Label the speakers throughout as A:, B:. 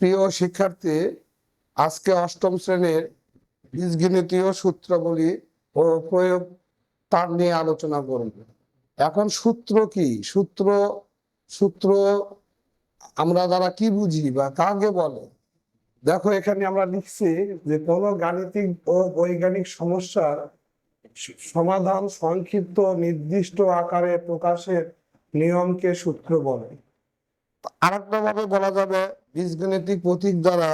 A: প্রিয় শিক্ষার্থী, আজকে অষ্টম শ্রেণির বীজগণিতীয় সূত্রাবলী ও প্রয়োগ তার নিয়ে আলোচনা করব। এখন সূত্র কি? সূত্র সূত্র আমরা যারা কি বুঝি বা কাকে বলে? দেখো, এখানে আমরা লিখছি যে কোন গাণিতিক ও বৈজ্ঞানিক সমস্যার সমাধান সংক্ষিপ্ত নির্দিষ্ট আকারে প্রকাশের নিয়মকে সূত্র বলে। আরেকটা ভাবে বলা যাবে বীজগণিতিক প্রতীক দ্বারা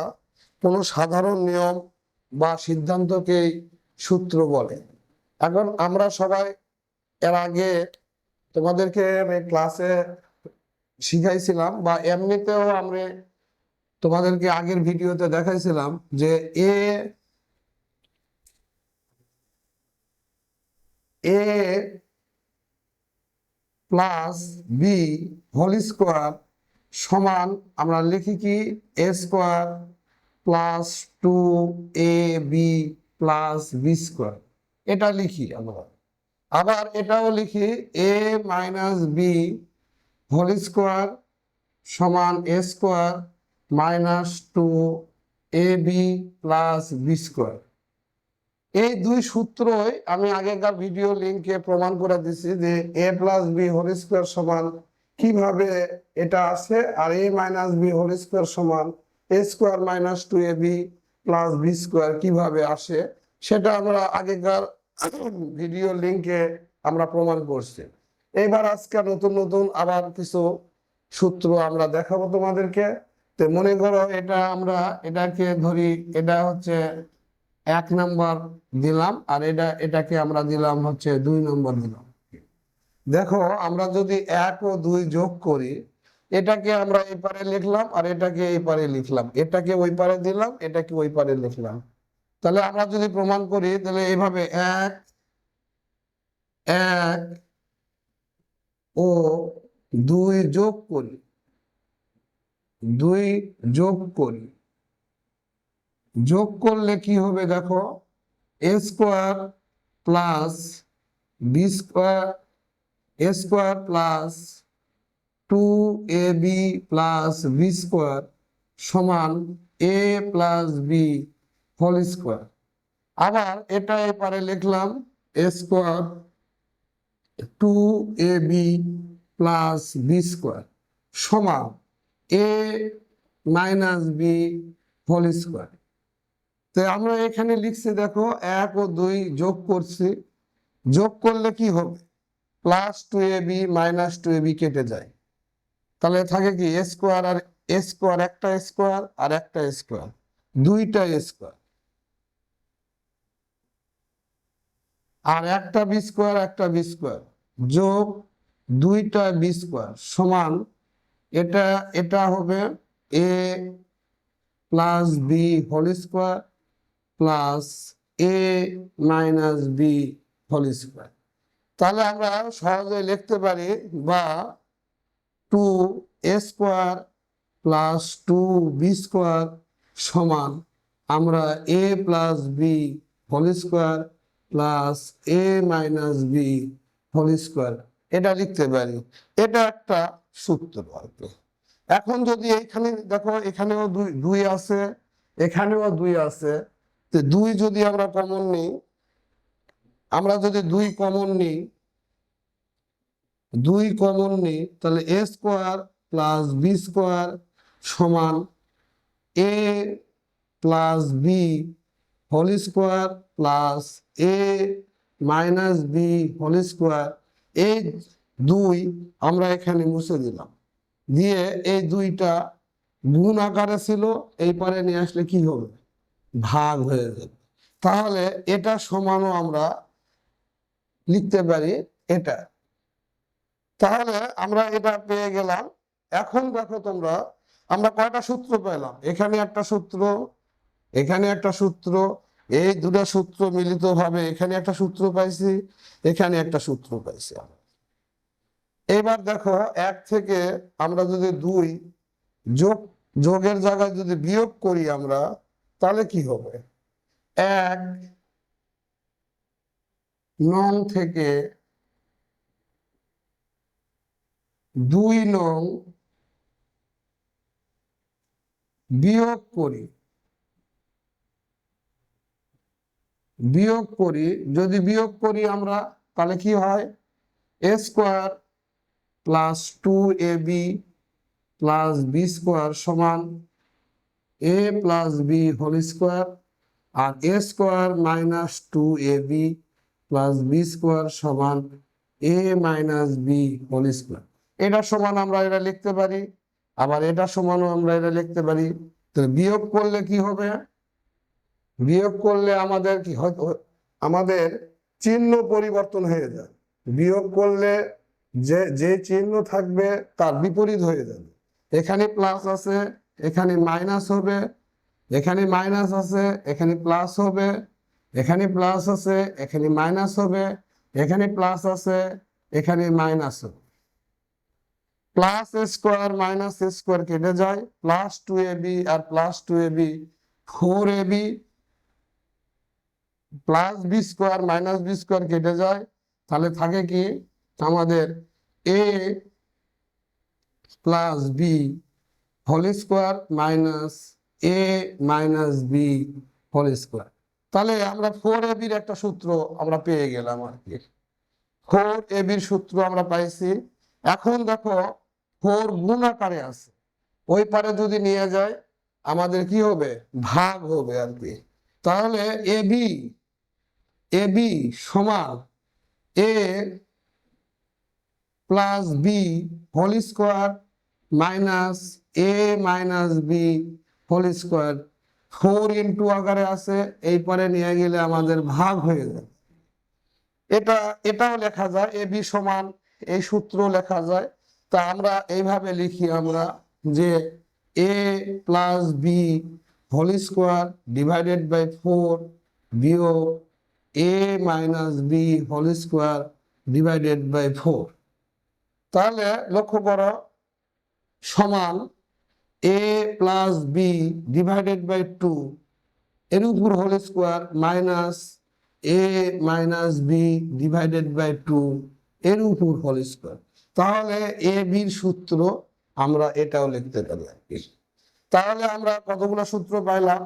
A: কোনো সাধারণ নিয়ম বা সিদ্ধান্তকেই সূত্র বলে। এখন আমরা সবাই এর আগে তোমাদেরকে ক্লাসে শিখাইছিলাম বা এমনিতেও আমরা তোমাদেরকে আগের ভিডিওতে দেখাইছিলাম যে A A plus B whole square সমান আমরা লিখি কি A square plus two A B plus B square এটা লিখি আমরা। আবার এটাও লিখি A minus B whole square সমান A square minus two A B plus B square এই দুই সূত্রই আমি আগেকার ভিডিও লিংকে প্রমাণ করে দিছি যে A plus B whole square সমান কীভাবে এটা আছে? আর A minus B whole square সমান A square minus two A B plus B square কীভাবে আসে? সেটা আমরা আগেকার ভিডিও লিংকে আমরা প্রমাণ করছি। এবার আজকে নতুন নতুন আবার কিছু সূত্র আমরা দেখাবো তোমাদেরকে। তো মনে করো এটা আমরা এটাকে ধরি, এটা হচ্ছে এক নাম্বার দিলাম, আর এটা, এটাকে আমরা দিলাম হচ্ছে দুই নম্বর দিলাম। দেখো, আমরা যদি এক ও দুই যোগ করি, এটাকে আমরা এই পারে লিখলাম আর এটাকে এই পারে লিখলাম। এটাকে ওই পারে দিলাম, এটাকে ওই পারে লিখলাম। তাহলে আমরা যদি প্রমাণ করি, তাহলে এইভাবে এক এক ও দুই যোগ করি, দুই যোগ করি। যোগ করলে কি হবে দেখো, A square plus B square A square plus two A B plus B square সমান A plus B whole square আবার এটা এপারে লিখলাম A square two A B plus B square সমান A minus B whole square তো আমরা এখানে লিখছি দেখো এক ও দুই যোগ করছি। যোগ করলে কি হবে? Plus two A B minus two A B কেটে যায়। তাহলে থাকে কি এ স্কোয়ার আর এ স্কোয়ার একটা স্কোয়ার আর একটা স্কোয়ার দুইটা স্কোয়ার আর একটা বি স্কোয়ার একটা বি স্কোয়ার যোগ দুইটা বি স্কোয়ার সমান, এটা এটা হবে A plus B whole square plus A minus B whole square তাহলে আমরা সহজে লিখতে পারি বা two A square plus two B square সমান আমরা A plus B whole square plus A minus B whole square এটা লিখতে পারি। এটা একটা সূত্র আর এখন যদি এখানে দেখো, এখানেও দুই দুই আছে, এখানেও দুই আছে। তো দুই যদি আমরা কমন নিই আমরা যদি দুই কমন নিই, দুই কমন নিই, তাহলে A square plus B square সমান A plus B whole square plus A minus B whole square এই দুই আমরা এখানে মুছে দিলাম। দিয়ে এই দুইটা গুণ আকারে ছিল, এই পারে নিয়ে আসলে কি হবে? ভাগ হয়ে যাবে। তাহলে এটা সমানও আমরা লিখতে পারি এটা। তাহলে আমরা এটা পেয়ে গেলাম। এখন দেখো তোমরা, আমরা কয়টা সূত্র পেলাম? এখানে একটা সূত্র, এখানে একটা সূত্র, এই দুটো সূত্র মিলিত ভাবে এখানে একটা সূত্র পাইছি, এখানে একটা সূত্র পাইছি এবার দেখো, এক থেকে আমরা যদি দুই যোগ, যোগের জায়গায় যদি বিয়োগ করি আমরা, তাহলে কি হবে? এক নং থেকে দুই নং বিয়োগ করি বিয়োগ করি, যদি বিয়োগ করি আমরা, তাহলে কি হয়? A square plus two A B plus B square সমান A plus B whole square R A square minus two A B plus B square সমান A minus B whole square এটা সমান আমরা এটা লিখতে পারি, আবার এটা সমানও আমরা এটা লিখতে পারি। তো বিয়োগ করলে কি হবে? বিয়োগ করলে আমাদের কি আমাদের চিহ্ন পরিবর্তন হয়ে যায়। বিয়োগ করলে যে যে চিহ্ন থাকবে তার বিপরীত হয়ে যাবে। এখানে প্লাস আছে, এখানে মাইনাস হবে, এখানে মাইনাস আছে, এখানে প্লাস হবে। এখানে প্লাস আছে, এখানে মাইনাস হবে, এখানে প্লাস আছে, এখানে মাইনাস হবে। প্লাস স্কোয়ার মাইনাস স্কোয়ার কেটে যায় plus two A B R plus two A B four A B plus B square minus B square কেটে যায়। তাহলে থাকে কি? আমাদের A plus B whole square minus A minus B whole square তাহলে আমরা ফোর এ বির একটা সূত্র আমরা পেয়ে গেলাম আর কি। ফোর এ বির সূত্র আমরা পাইছি। এখন দেখো ফোর গুণ আকারে আছে। ওই পারে যদি নিয়ে যায়, আমাদের কি হবে? ভাগ হবে আর কি। তাহলে এ বি এ বি সমান A plus B whole square minus A minus B whole square four into আকারে আছে এই পরে নিয়ে গেলে আমাদের ভাগ হয়ে যায়। এটা, এটাও লেখা যায়, এ বি সমান, এই সূত্র লেখা যায়। তা আমরা এইভাবে লিখি আমরা যে A plus B whole square divided by four বিয়োগ A minus B whole square divided by four. তাহলে লক্ষ্য করো, সমান A plus B divided by two এর উপর whole square minus A minus B divided by two এর উপর whole square তাহলে এ বির সূত্র আমরা এটাও লিখতে পারি তাহলে আমরা কতগুলো সূত্র পাইলাম?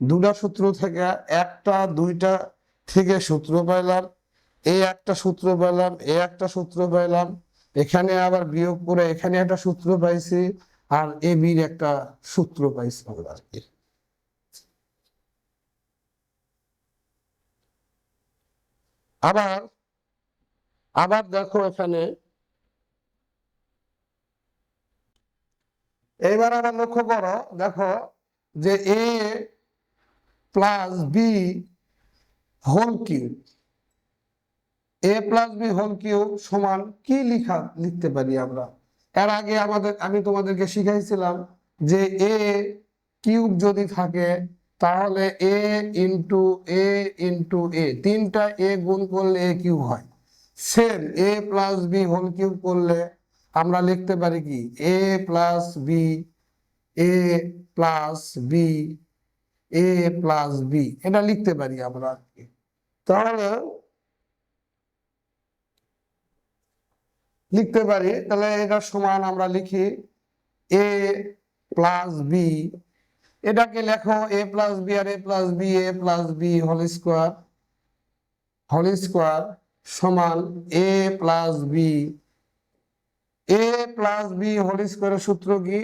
A: দুটা সূত্র থেকে একটা, দুইটা থেকে সূত্র পাইলাম। এই একটা সূত্র পাইলাম, এ একটা সূত্র পাইলাম। এখানে আবার বিয়োগ করে এখানে একটা সূত্র পাইছি। আর এ বির একটা সূত্র পাইছি আমরা আর কি। আবার আবার দেখো এখানে। এইবার আবার লক্ষ্য করো, দেখো যে A plus B whole cube. A plus B whole cube সমান কি লিখা লিখতে পারি আমরা? এর আগে আমাদের, আমি তোমাদেরকে শিখাইছিলাম যে এ কিউব যদি থাকে, তাহলে এ ইন্টু এ ইন্টু এ তিনটা এ গুণ করলে এ কিউব হয়। Same A plus B whole cube করলে আমরা লিখতে পারি কি? A plus B A plus B A plus B এটা লিখতে পারি আমরা তাহলে লিখতে পারি। তাহলে এটা সমান আমরা লিখি এ প্লাস বি এটাকে লেখো A plus B R A plus B A plus B whole square whole square সমান A plus B A plus B whole স্কোয়ারের সূত্র কি?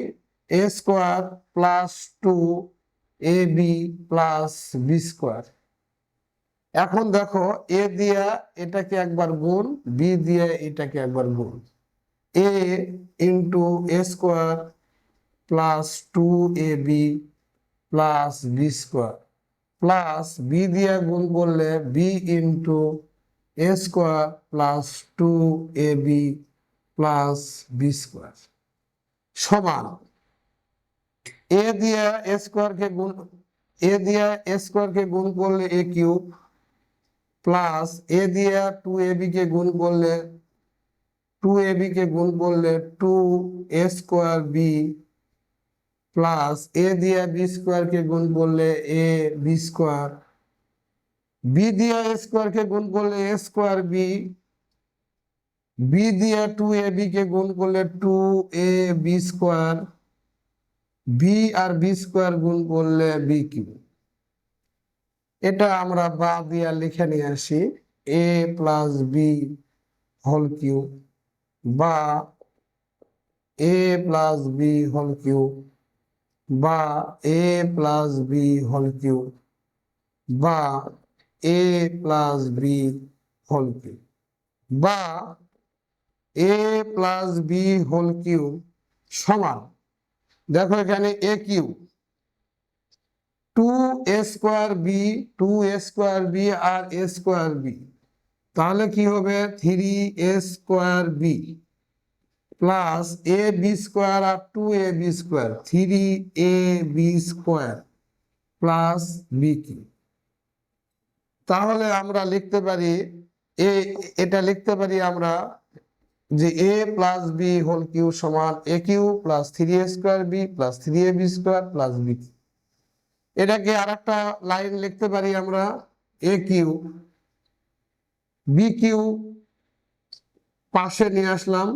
A: A square plus two A B plus B square এখন দেখো, এ দিয়া এটাকে একবার গুণ, বি দিয়ে এটাকে একবার গুণ। A into A square plus two A B plus B square plus B দিয়ে গুণ করলে B into A square plus two A B plus B square সমান। এ দিয়ে এ স্কোয়ারকে গুণ, এ দিয়ে এ স্কোয়ারকে গুণ করলে এ কিউব প্লাস এ দিয়ে টু এ বি কে গুণ করলে টু এ বি কে গুণ করলে two A square B plus A দিয়ে বি স্কোয়ার কে গুণ করলে এ বি স্কোয়ার বি দিয়ে এ স্কোয়ার কে গুণ করলে এ স্কোয়ার বি বি দিয়ে টু এ বি কে গুণ করলে two A B square B R B square গুণ করলে বি কিউ এটা আমরা বা দিয়া লিখে নিয়ে আসি A plus B whole cube বা A plus B whole cube বা A plus B whole cube বা A plus B whole cube বা A plus B whole cube সমান। দেখো এখানে A cube two A square B two A square B R A square B তাহলে কি হবে? Three A square B plus A B square R two A B square three A B square plus B cube তাহলে আমরা লিখতে পারি, এ, এটা লিখতে পারি আমরা যে A plus B whole cube সমান A cube plus three A square B plus three A B square plus B এটাকে আর একটা লাইন লিখতে পারি আমরা এ কিউ বি কিউ পাশে নিয়ে আসলাম,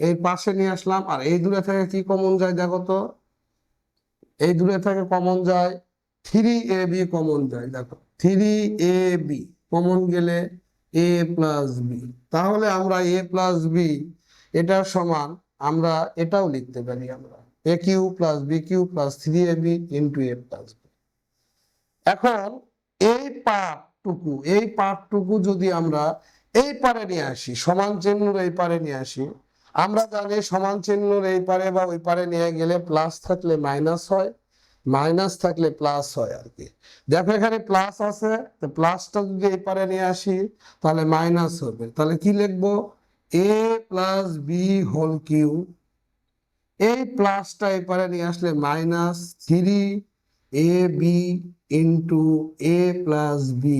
A: এই পাশে নিয়ে আসলাম, আর এই দূরে থেকে কি কমন যায় দেখো তো? এই দূরে থেকে কমন যায় থ্রি এ বি কমন যায়, দেখো থ্রি এ বি কমন গেলে এ প্লাস বি তাহলে আমরা এ প্লাস বি এটার সমান আমরা এটাও লিখতে পারি আমরা। Cube plus B cube plus three A B into A plus B এখন এই এই যদি আমরা এই পারে নিয়ে আসি, সমান চিহ্নর এই পারে নিয়ে আসি, আমরা জানি সমান চিহ্নর এই পারে বা ওই পারে নিয়ে গেলে প্লাস থাকলে মাইনাস হয় মাইনাস থাকলে প্লাস হয় আর কি। দেখো এখানে প্লাস আছে, তো প্লাসটা যদি এই পারে নিয়ে আসি, তাহলে মাইনাস হবে। তাহলে কি লিখব? A plus B whole cube এই প্লাসটা এপারে নিয়ে আসলে minus three A B into A plus B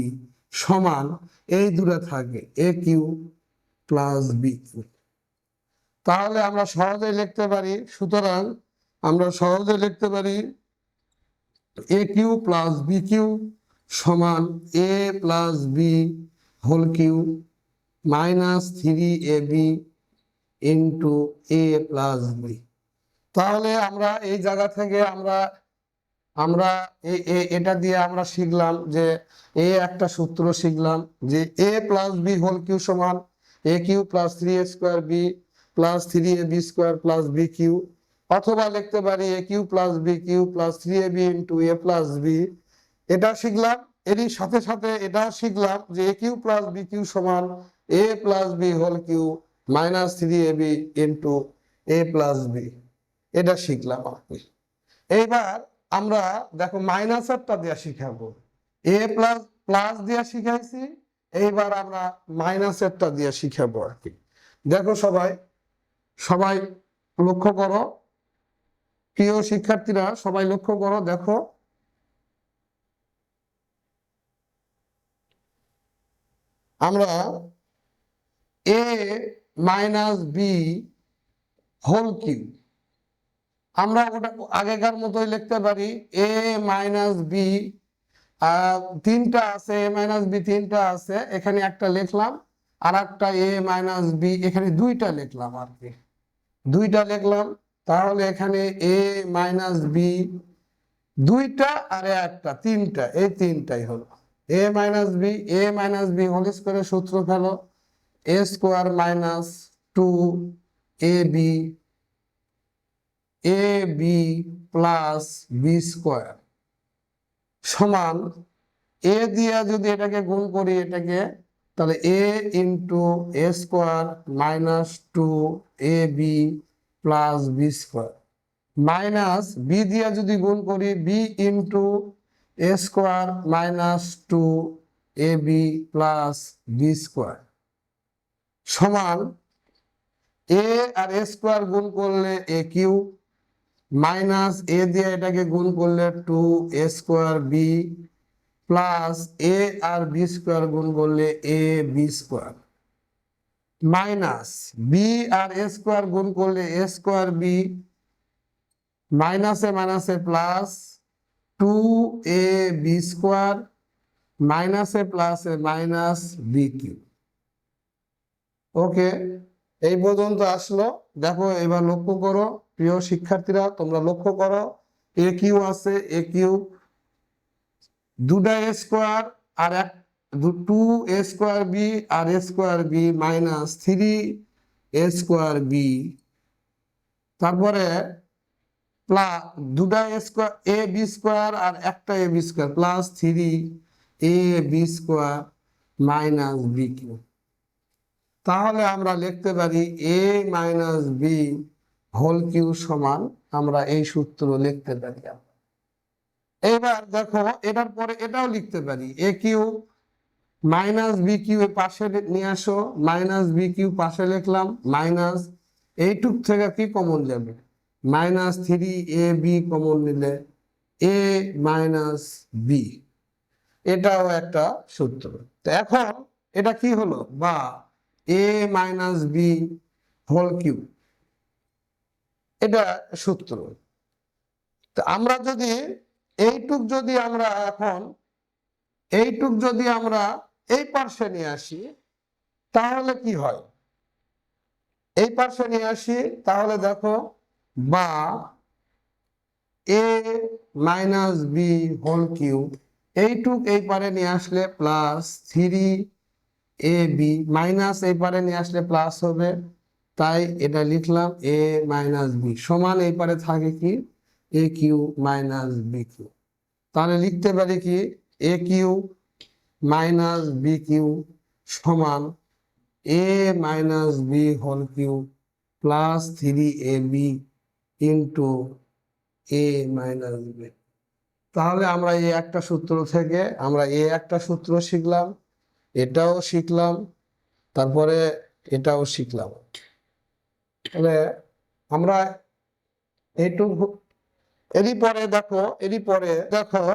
A: সমান এই দূরে থাকে A cube plus B cube তাহলে আমরা সহজে লিখতে পারি, সুতরাং আমরা সহজে লিখতে পারি A cube plus B cube সমান A plus B whole cube minus three A B into A plus B তাহলে আমরা এই জায়গা থেকে আমরা আমরা এটা দিয়ে আমরা শিখলাম যে এ একটা সূত্র শিখলাম যে A plus B whole cube সমান A cube plus three A square B plus three A B square plus B cube অথবা লিখতে পারি A cube plus B cube plus three A B into A plus B এটা শিখলাম, এরই সাথে সাথে এটা শিখলাম যে A cube plus B cube সমান A plus B whole cube minus three A B into A plus B এটা শিখলাম কি এইবার আমরা দেখো মাইনাসেরটা দিয়ে শিখাবো। এ প্লাস প্লাস দিয়ে শিখাইছি, এইবার আমরা মাইনাসেরটা দিয়ে শিখাবো আর কি। দেখো সবাই সবাই লক্ষ্য করো। প্রিয় শিক্ষার্থীরা, সবাই লক্ষ্য করো, দেখো। আমরা A minus B whole cube আমরা ওটা আগেকার মতোই লিখতে পারি এ মাইনাস বি তিনটা আছে এ মাইনাস বি তিনটা আছে, এখানে একটা লিখলাম আর একটা এ মাইনাস বি এখানে দুইটা লিখলাম আর কি। দুইটা লিখলাম, তাহলে এখানে এ মাইনাস বি দুইটা আর একটা, তিনটা, এই তিনটাই হলো। A minus B A minus B whole স্কোয়ারে সূত্র ফেলো A square minus two A B A, B plus B square সমান এ দিয়ে যদি এটাকে গুণ করি এটাকে, তাহলে A into A square minus two A B plus B square. Minus B দিয়ে যদি গুণ করি, B into A square minus two A B plus B square সমান এ আর এ স্কোয়ার গুণ করলে এ কিউ মাইনাস এ দিয়ে এটাকে গুণ করলে two a square b plus a R B square গুণ করলে a b square. Minus b R A square গুণ করলে এ স্কোয়ার বি মাইনাসে মাইনাসে plus two a b square মাইনাসে প্লাসে মাইনাস বি কিউ ওকে? এই পর্যন্ত আসলো। দেখো, এবার লক্ষ্য করো, প্রিয় শিক্ষার্থীরা, তোমরা লক্ষ্য করো, এ কিউ আছে, এ কিউ। দুটা স্কোয়ার আর এক two A square B R a square b minus three a square b. তারপরে প্লাস দুটা স্কোয়ার, এ বি স্কোয়ার আর একটা a b square, plus three a b square minus b cube. তাহলে আমরা লিখতে পারি a minus b whole cube সমান আমরা এই সূত্র লিখতে পারি এবার দেখো, এটার পরে এটাও লিখতে পারি। A cube minus b cube পাশে নিয়ে আসো মাইনাস বি কিউ পাশে লিখলাম মাইনাস এইটুক থেকে কি কমন যাবে? Minus three a b common নিলে এ মাইনাস বি এটাও একটা সূত্র। তো এখন এটা কি হলো? বা a minus b whole cube এটা সূত্র। তো আমরা যদি এইটুক যদি আমরা এখন, এইটুক যদি আমরা এই পার্শ্বে নিয়ে আসি, তাহলে কি হয়? এই পার্শ্বে নিয়ে আসি, তাহলে দেখো বা a minus b whole cube এইটুক এই পারে নিয়ে আসলে plus three a b minus এই পারে নিয়ে আসলে প্লাস হবে। তাই এটা লিখলাম এ মাইনাস বি সমান এই পারে থাকে কি? A cube minus b cube. তাহলে লিখতে পারি কি? A cube minus b cube সমান a minus b whole cube plus three a b into a minus b তাহলে আমরা এই একটা সূত্র থেকে আমরা এ একটা সূত্র শিখলাম। এটাও শিখলাম, তারপরে এটাও শিখলাম। তাহলে আমরা এইটুকু এরই পরে দেখো, এরই পরে দেখো,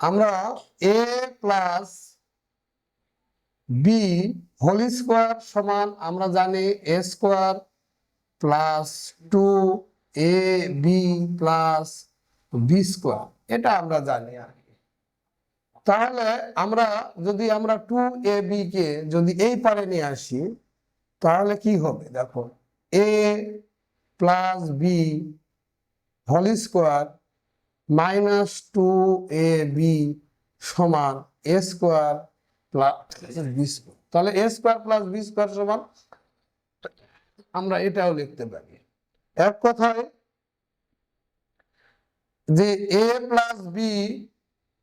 A: আমরা a plus b whole square সমান, আমরা জানি a square plus two a b plus b square এটা আমরা জানি আর তাহলে আমরা যদি আমরা টু এ বি কে যদি এই পারে নিয়ে আসি, তাহলে কি হবে? দেখো a plus b whole square minus two a b সমান a square plus b square তাহলে a square plus b square সমান, আমরা এটাও লিখতে পারি। এক কথায়, যে a plus b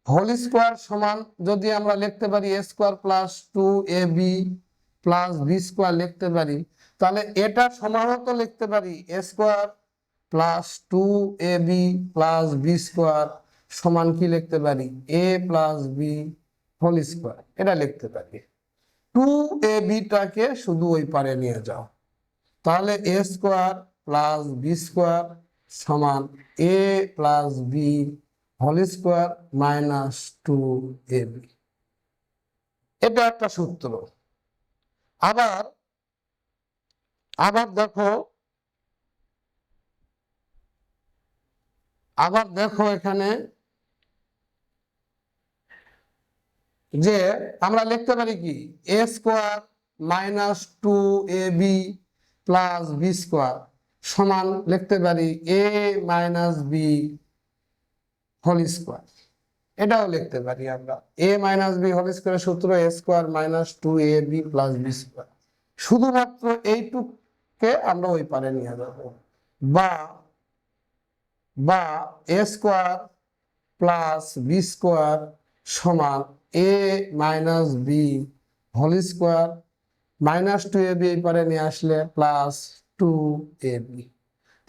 A: whole square সমান যদি আমরা লিখতে পারি a square plus two a b plus b square লিখতে পারি, তাহলে এটা সমানত লিখতে পারি a square plus two a b plus b square সমান কি লিখতে পারি? A plus b whole square, এটা লিখতে পারি। টু এ বিটাকে শুধু ওই পারে নিয়ে যাও, তাহলে a square plus b square সমান a plus b whole square minus two a b এটা একটা সূত্র। আবার আবার দেখো আবার দেখো এখানে যে আমরা লিখতে পারি কি? A square minus two a b plus b square সমান লিখতে পারি a minus b whole square. এটাও লিখতে পারি আমরা। এ মাইনাস বি হোল স্কোয়ারের সূত্র, a square minus two a b plus b square. শুধুমাত্র এইটুককে আমরা ওই পারে নিয়ে যাব। বা বা a square plus b square সমান a minus b whole square minus two a b এই পারে নিয়ে আসলে প্লাস টু এ বি।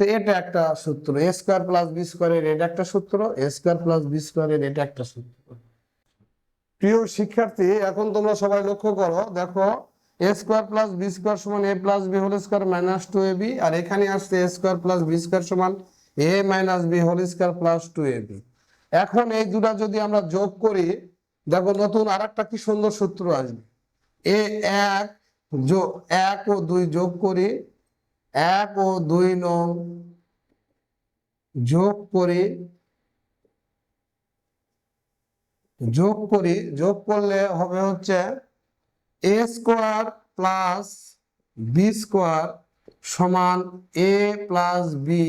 A: তো এটা একটা সূত্র। এ স্কোয়ার প্লাস বি স্কোয়ারের এটা একটা সূত্র এ স্কোয়ার প্লাস বি স্কোয়ারের এটা একটা সূত্র। প্রিয় শিক্ষার্থী, এখন তোমরা সবাই লক্ষ্য করো, দেখো a square plus b square সমান a plus b whole square minus two a b আর এখানে আসছে a square plus b square সমান a minus b whole square plus two a b এখন এই দুটা যদি আমরা যোগ করি, দেখো নতুন আর একটা কি সুন্দর সূত্র আসবে। এ এক যোগ এক ও দুই যোগ করি এক ও দুই নং যোগ করি যোগ করি, যোগ করলে হবে হচ্ছে a square plus b square সমান a plus b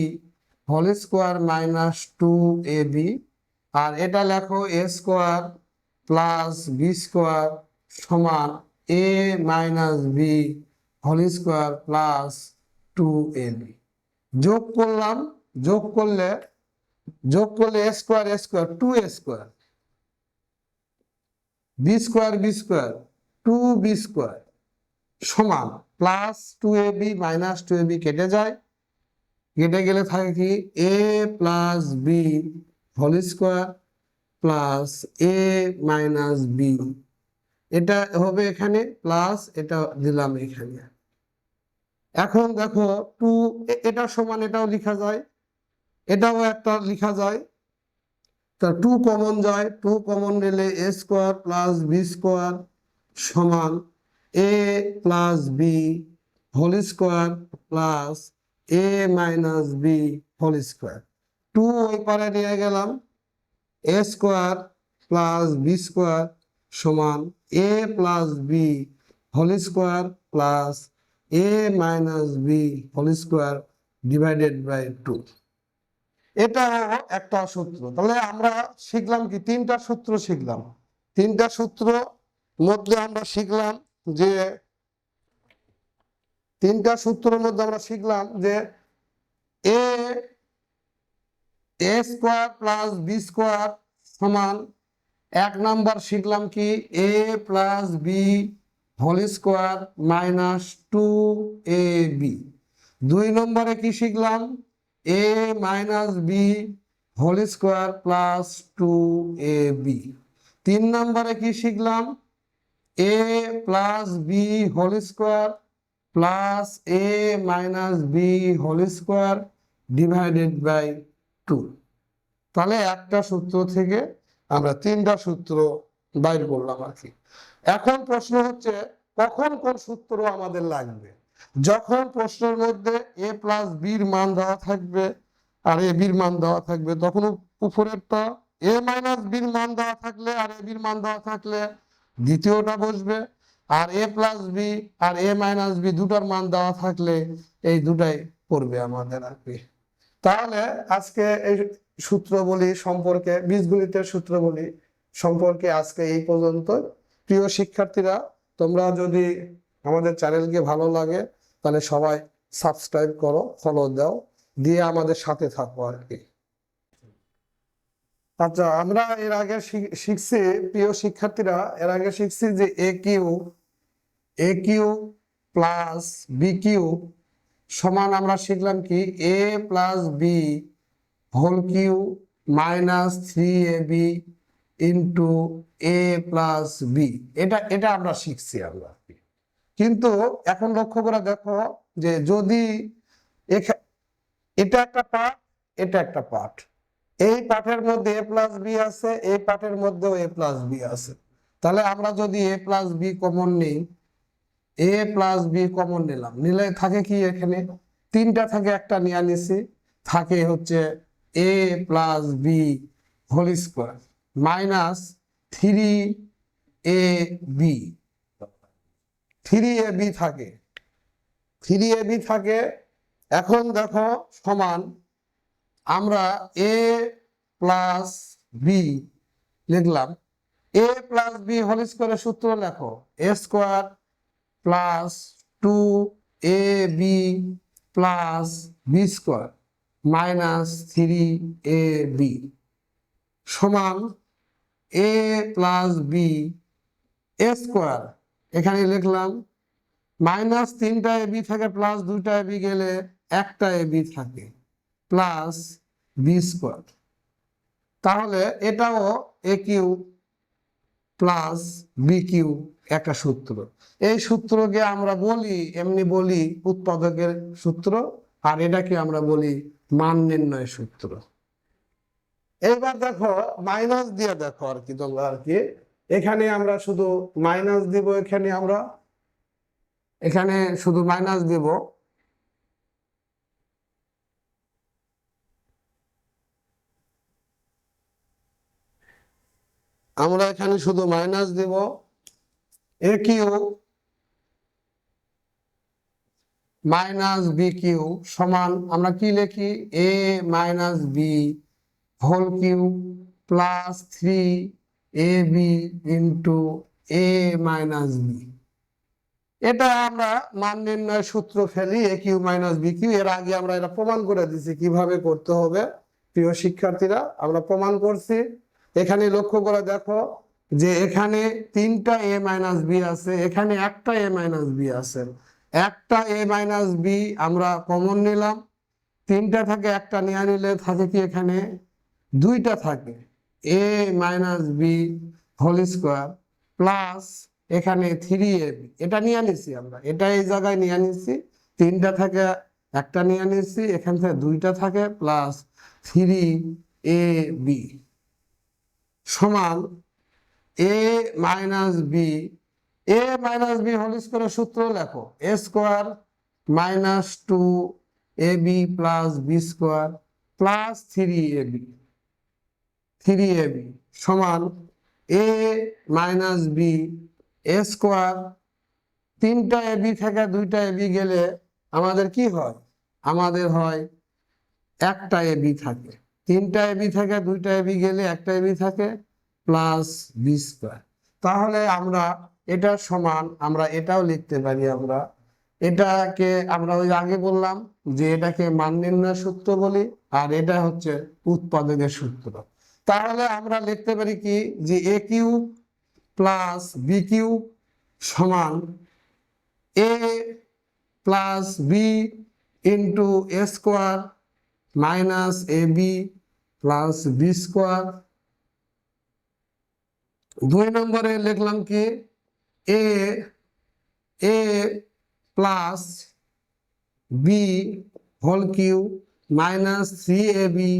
A: whole square minus two a b আর এটা লেখো a square plus b square সমান a minus b whole square plus two a b যোগ করলাম, যোগ করলে যোগ করলে a square a square two a square b square b square two b square সমান plus two a b minus two a b কেটে যায়। কেটে গেলে থাকে কি? A plus b whole square plus a minus b এটা হবে এখানে প্লাস এটা দিলাম এখানে। এখন দেখো টু এটা সমান এটাও লেখা যায়, এটাও একটা লেখা যায়। তা টু কমন যায়, টু কমন নিলে a square plus b square সমান a plus b whole square plus a minus b whole square. Two ওই পারে নিয়ে গেলাম, a square plus b square সমান a plus b whole square plus a minus b whole square divided by two এটা একটা সূত্র। তাহলে আমরা শিখলাম কি? তিনটা সূত্র শিখলাম। তিনটা সূত্র মধ্যে আমরা শিখলাম যে, তিনটা সূত্রের মধ্যে আমরা শিখলাম যে a a square plus b square সমান এক নাম্বার শিখলাম কি? A plus b whole square minus two a b. দুই নম্বরে কি শিখলাম? A minus b whole square plus two a b. তিন নম্বরে কি শিখলাম? A plus b whole square plus a minus b whole square divided by two. তাহলে একটা সূত্র থেকে আমরা তিনটা সূত্র বাইর করলাম আর কি। এখন প্রশ্ন হচ্ছে, কখন কোন সূত্র আমাদের লাগবে? যখন প্রশ্নের মধ্যে এ প্লাস বির মান দেওয়া থাকবে, আর এ বির মান দেওয়া থাকবে, তখন উপ- উপরেরটা এ মাইনাস বির মান দেওয়া থাকলে আর এ বির মান দেওয়া থাকলে দ্বিতীয়টা বসবে, আর এ প্লাস বি আর এ মাইনাস বি দুটার মান দেওয়া থাকলে এই দুটাই পড়বে আমাদের আর কি। তাহলে আজকে এই সূত্র বলি সম্পর্কে, বীজগণিতের সূত্র বলি সম্পর্কে আজকে এই পর্যন্ত প্রিয় শিক্ষার্থীরা, তোমরা যদি আমাদের চ্যানেলকে ভালো লাগে, তাহলে সবাই সাবস্ক্রাইব করো ফলো দাও, দিয়ে আমাদের সাথে থাকো আর কি। আচ্ছা আমরা এর আগে শিখছি, প্রিয় শিক্ষার্থীরা, এর আগে শিখছি যে a cube a cube plus b cube সমান আমরা শিখলাম কি? A plus b whole cube minus three a b into a plus b এটা এটা আমরা শিখছি আমরা। কিন্তু এখন লক্ষ্য করে দেখো যে যদি এটা একটা পার্ট এটা একটা পার্ট এই পাঠের মধ্যে এ প্লাস বি আছে, এই পাঠের মধ্যেও এ প্লাস বি আছে। তাহলে আমরা যদি এ প্লাস বি কমন নিই এ প্লাস বি কমন নিলাম। নিলে থাকে কি এখানে? তিনটা থাকে, একটা নিয়ে নিছি। থাকে হচ্ছে a plus b whole square minus three a b. Three a b থাকে। থ্রি এ বি থাকে, এখন দেখো সমান, আমরা এ প্লাস বি লিখলাম। এ প্লাস বি হোল স্কোয়ারের সূত্র লেখো। A square plus two a b plus b square minus three a b সমান a plus b a square এখানে লিখলাম মাইনাস তিনটা এ বি থাকে প্লাস দুইটা এ বি গেলে একটা এ বি থাকে প্লাস বি স্কোয়ার তাহলে এটাও a cube plus b cube একটা সূত্র। এই সূত্রকে আমরা বলি, এমনি বলি উৎপাদকের সূত্র, আর এটাকে আমরা বলি মান নির্ণয় সূত্র। এইবার দেখো মাইনাস দিয়ে দেখো আর কি তোমরা আর কি। এখানে আমরা শুধু মাইনাস দিব, এখানে আমরা, এখানে শুধু মাইনাস দিব। আমরা এখানে শুধু মাইনাস দিব। A cube minus b cube সমান, আমরা কি লিখি? A minus b whole cube plus three a b into a minus b এটা আমরা মান নির্ণয় সূত্র ফেলি a cube minus b cube এর আগে আমরা এটা প্রমাণ করে দিছি কীভাবে করতে হবে। প্রিয় শিক্ষার্থীরা, আমরা প্রমাণ করছি। এখানে লক্ষ্য করে দেখো যে এখানে তিনটা এ মাইনাস বি আছে, এখানে একটা এ মাইনাস বি আছে। একটা এ মাইনাস বি আমরা কমন নিলাম, তিনটা থাকে একটা নিয়ে নিলে থাকে কি এখানে? দুইটা থাকে। A minus b whole square plus এখানে থ্রি এ বি এটা নিয়ে নিছি আমরা। এটা এই জায়গায় নিয়ে নিছি। তিনটা থাকে, একটা নিয়ে নিছি। এখান থেকে দুইটা থাকে প্লাস থ্রি এ বি সমান a minus b a minus b whole স্কোয়ারের সূত্র লেখো। A square minus two a b plus b square plus three a b three a b সমান a minus b a square. তিনটা A B থেকে দুইটা A B গেলে আমাদের কি হয়? আমাদের হয় একটা এ বি থাকে। তিনটা এ বি থেকে দুইটা এ বি গেলে একটা এ বি থাকে প্লাস বি স্কোয়ার। তাহলে আমরা এটা সমান, আমরা এটাও লিখতে পারি আমরা। এটাকে আমরা ওই আগে বললাম যে এটাকে মান নির্ণয় সূত্র বলি, আর এটা হচ্ছে উৎপাদনের সূত্র। তাহলে আমরা লিখতে পারি কি? যে a cube plus b cube সমান a plus b into a square minus a b plus b square দুই নম্বরে লিখলাম কি? A a plus b whole cube minus three a b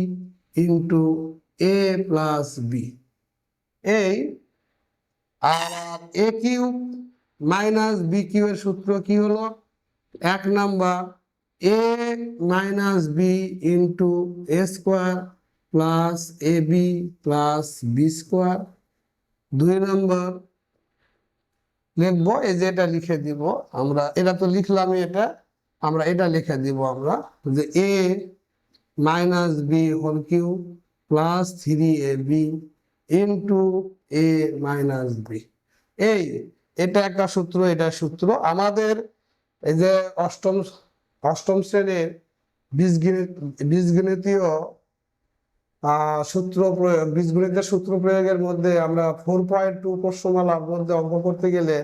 A: into a plus b এই আর a cube minus b cube এর সূত্র কি হলো? এক number a minus b into a square plus a b plus b square দুই নম্বর, লিখব, এই যে এটা লিখে দিব আমরা, এটা তো লিখলামই এটা, আমরা এটা লিখে দিব আমরা যে a minus b whole cube plus three a b into a minus b এই, এটা একটা সূত্র, এটা সূত্র। আমাদের এই যে অষ্টম অষ্টম শ্রেণির বীজগণিত বীজগণিতীয় সূত্র প্রয়োগ, বীজগণিতের সূত্র প্রয়োগের মধ্যে আমরা ফোর পয়েন্ট টু প্রশ্নমালার মধ্যে অঙ্ক করতে গেলে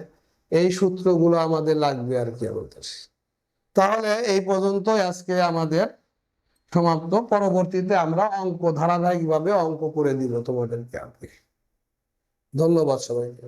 A: এই সূত্রগুলো আমাদের লাগবে আর কি আমাদের। তাহলে এই পর্যন্তই আজকে আমাদের সমাপ্ত। পরবর্তীতে আমরা অঙ্ক ধারাবাহিকভাবে অঙ্ক করে দিব তোমাদেরকে কি ধন্যবাদ সবাইকে।